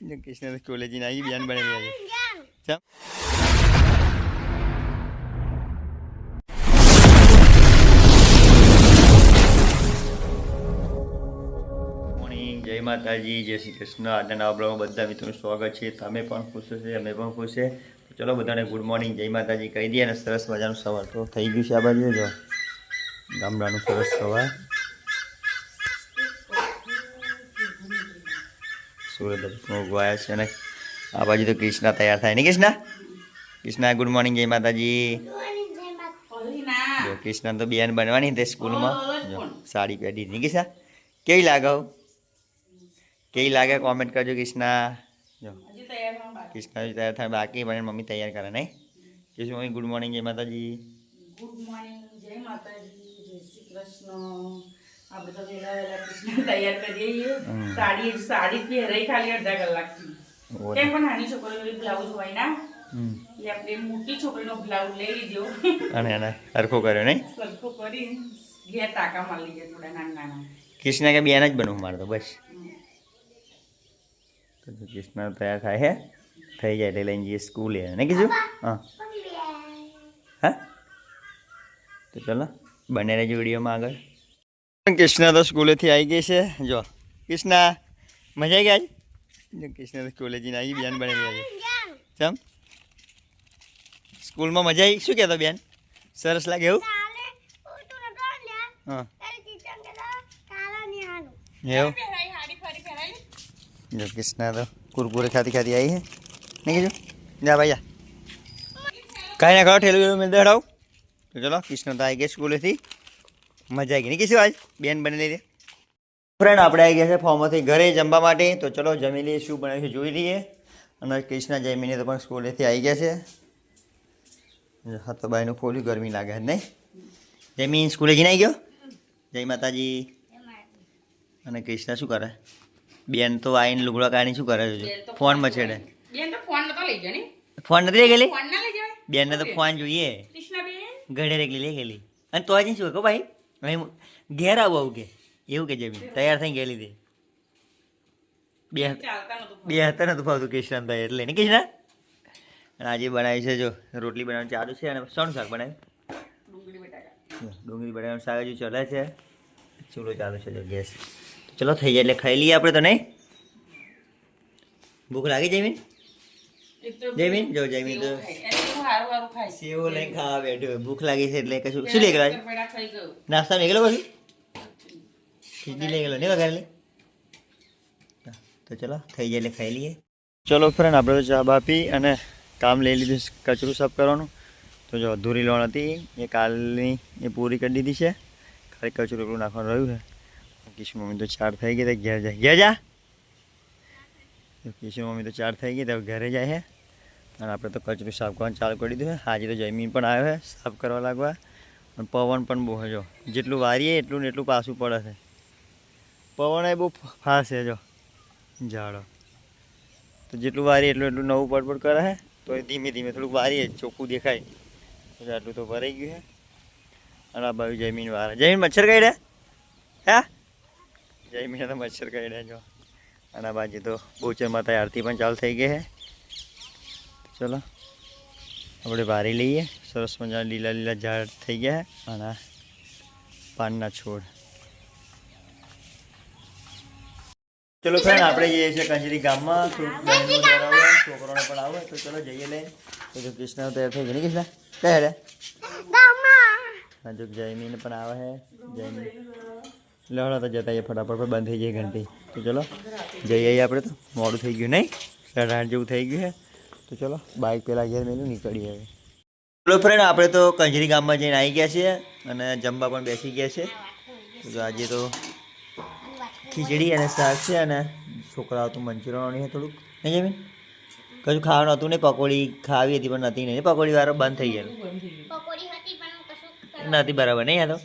કૃષ્ણ તો કોલેજી આવી બેન બનેલી છે જય માતાજી જય શ્રી કૃષ્ણ આજના બ્લોગમાં બધા મિત્રોનું સ્વાગત છે તમે પણ ખુશ છે અમે પણ ખુશ છે ચલો બધાને ગુડ મોર્નિંગ જય માતાજી કહી દઈએ અને સરસ મજાનું સવાર તો થઈ ગયું છે આ બાજુ જો ગામડાનું સરસ સવાર સૂરજ ઉગવાયા છે અને આ બાજુ તો કૃષ્ણા તૈયાર થાય. ને કૃષ્ણા? કૃષ્ણા ગુડ મોર્નિંગ જય માતાજી. જો કૃષ્ણ તો બેન બનવાની તે સ્કૂલમાં. જો સાડી પહેરી નહીં કૃષ્ણા કેવી લાગે કેવી લાગે? કોમેન્ટ કરજો કૃષ્ણા. જો કૃષ્ણા હજી તૈયાર થાય. બાકી બને મમ્મી તૈયાર કરે નહીં. કૃષ્ણ મમ્મી ગુડ મોર્નિંગ જય માતાજી. ગુડ મોર્નિંગ જય માતાજી જય શ્રી કૃષ્ણ. આપણે તો કૃષ્ણ તૈયાર કરીએ સાડી સાડી પહેરાઈ ખાલી અડધા કલાકથી. કેમ પણ નાની છોકરીઓ બ્લાઉઝ હોય ના. હમ. આપણે મોટી છોકરીનો બ્લાઉઝ લઈ લીધો. અને એને હરખો કર્યો નહીં? સરખો કરી ઘેર ટાંકા મારી ગયા થોડા નાના નાના. કૃષ્ણ કે બેન જ બનવું મારે તો બસ. તો કૃષ્ણ તૈયાર થાય હે. થઈ જાય એટલે લઈને જઈએ સ્કૂલે. ને કીધું? હા. હા? તો ચલો બને રહેજો વિડીયોમાં આગળ. કૃષ્ણ તો સ્કૂલેથી આવી ગઈ છે. જો કૃષ્ણા મજા આવી ગઈ કૃષ્ણ તો કોલેજીને આવી બેન બનેલી છે ચમ? સ્કૂલમાં મજા આવી? શું કહેતો બેન? સરસ લાગે એવું? હા એવું? જો કૃષ્ણા તો કુરકુરે ખાતી ખાતી આવી છે. નહીં કીધું? જા ભાઈ જા. કાંઈ ના કરો ઠેલું મેં દડાવું તો ચલો કૃષ્ણ તો આવી ગયા સ્કૂલેથી. મજા આવી ગઈ. નહીં કીધું આજ બેન બની છે ફ્રેન્ડ આપણે આવી ગયા છે ફોર્મમાંથી ઘરે જમવા માટે. તો ચલો જમી લઈએ શું બનાવ્યું છે જોઈ લઈએ. અને કૃષ્ણ જમીને તો પણ સ્કૂલેથી આવી ગયા છે. હા તો બાઈનું ખોલ્યું ગરમી લાગે જ નહીં? જમીન સ્કૂલે જઈને આવી ગયો? જય માતાજી. અને કૃષ્ણ શું કરે? બેન તો આવીને લુગડા કાઢી શું કરે? છે ફોન મચેડે. ફોન નતો લઈ ગયા ને ફોન નથી લઈ ગયેલી? બેનને તો ફોન જોઈએ. ઘડે ઘરે રેકલી લઈ ગયેલી. અને તો આજે શું કહો ભાઈ? અહીં ઘેર આવું આવું કે એવું કે જમીન. તૈયાર થઈ ગયેલી હતી. બે બે હતા નતું ફાવતું કિશન ભાઈ એટલે ને કિશન અને આજે બનાવી છે જો રોટલી બનાવવાનું ચાલુ છે અને સણ શાક બનાવ્યું? ડુંગળી બનાવવાનું શાક હજુ ચલે છે. ચૂલો ચાલુ છે જો ગેસ. ચલો થઈ જાય એટલે ખાઈ લઈએ આપણે તો નહીં? ભૂખ લાગી તો જયમીન જો જયમીન તો સેવ લઈને ખાવા બેઠો ભૂખ લાગી છે એટલે કશું શું લઈ ગયેલો ગયો. નાસ્તા લઈ ગયેલો પછી? ખીચડી લઈ ગયેલો નહીં વગાડે તો ચલો થઈ જાય એટલે ખાઈ લઈએ. ચલો ફ્રેન્ડ આપણે ચા બાપી અને કામ લઈ લીધું કચરું સાફ કરવાનું. તો જો અધૂરી લોન હતી એ કાલની એ પૂરી કરી દીધી છે. ખાલી કચરું નાખવાનું રહ્યું છે. કિશન મમ્મી તો ચાર થઈ ગઈ તો ઘેર જા ઘેર જા. તો કિશન મમ્મી તો ચાર થઈ ગઈ તો ઘરે જાય છે અને આપણે તો કચરું સાફ કરવાનું ચાલુ કરી દીધું છે આજે તો જમીન પણ આવ્યો છે સાફ કરવા લાગવા અને પવન પણ બહુ જો જેટલું વારીએ એટલું ને એટલું પાછું પડે છે પવન એ બહુ ફાસ છે જો ઝાડો તો જેટલું વારીએ એટલું એટલું નવું પડપડ કરે છે તો એ ધીમે ધીમે થોડુંક વારીએ ચોખ્ખું દેખાય તો આટલું તો ભરાઈ ગયું છે અને આ બાજુ જમીન વાળા જમીન મચ્છર કાઢ્યા હા જમીન તો મચ્છર કાઢ્યા જો અને બાજુ તો બોચર માતા આરતી પણ ચાલુ થઈ ગઈ છે ચલો આપણે વારી લઈએ. સરસ મજા લીલા લીલા ઝાડ થઈ ગયા અને પાનના છોડ. ચલો ફ્રેન્ડ આપણે જઈએ છીએ કંજરી ગામમાં. છોકરાઓને પણ આવે. તો ચલો જઈએ લઈને. તો જો કૃષ્ણ તૈયાર થઈ ગયો કૃષ્ણ? કયા રે હા જો જયમીન પણ આવે છે જયમીન લડો તો જતા ફટાફટ પર બંધ થઈ જાય ઘંટી. તો ચલો જઈ આવીએ આપણે તો. મોડું થઈ ગયું નહીં? સાડા જેવું થઈ ગયું છે તો ચલો બાઇક પેલા ઘેર મેલું નીકળીએ હવે. ચલો ફ્રેન્ડ આપણે તો કંજરી ગામમાં જઈને આવી ગયા છીએ અને જમવા પણ બેસી ગયા છે. તો આજે તો ખીચડી અને શાક છે અને છોકરાઓ તો મંચુરિયન છે થોડુંક. નહીં જમીન? કશું ખાવાનું હતું નહીં પકોડી ખાવી હતી પણ નથી નહીં પકોડી વાળો બંધ થઈ ગયેલો. પણ નથી બરાબર નહીં આ તો?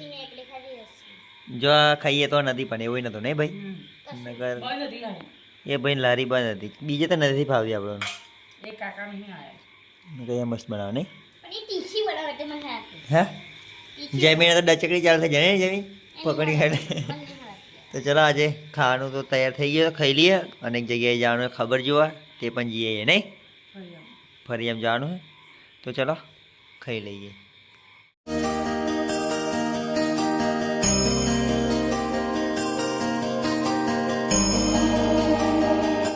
જો આ ખાઈએ તો નથી પણ એવું નતું નહીં ભાઈ? લાગે. એ ભાઈ લારી બંધ હતી. બીજે તો નથી ફાવી આપણને. એ કાકા નહીં મસ્ત બનાવે નહીં? હા? જમીને તો ડચકડી ચાલુ થઈ જાય ને જમીન? પકડી હાથ. તો ચલો આજે ખાવાનું તો તૈયાર થઈ ગયું ખાઈ લઈએ. અને એક જગ્યાએ જવાનું ખબર જોવા તે પણ જઈએ નહીં? ફરી એમ જવાનું તો ચલો ખાઈ લઈએ.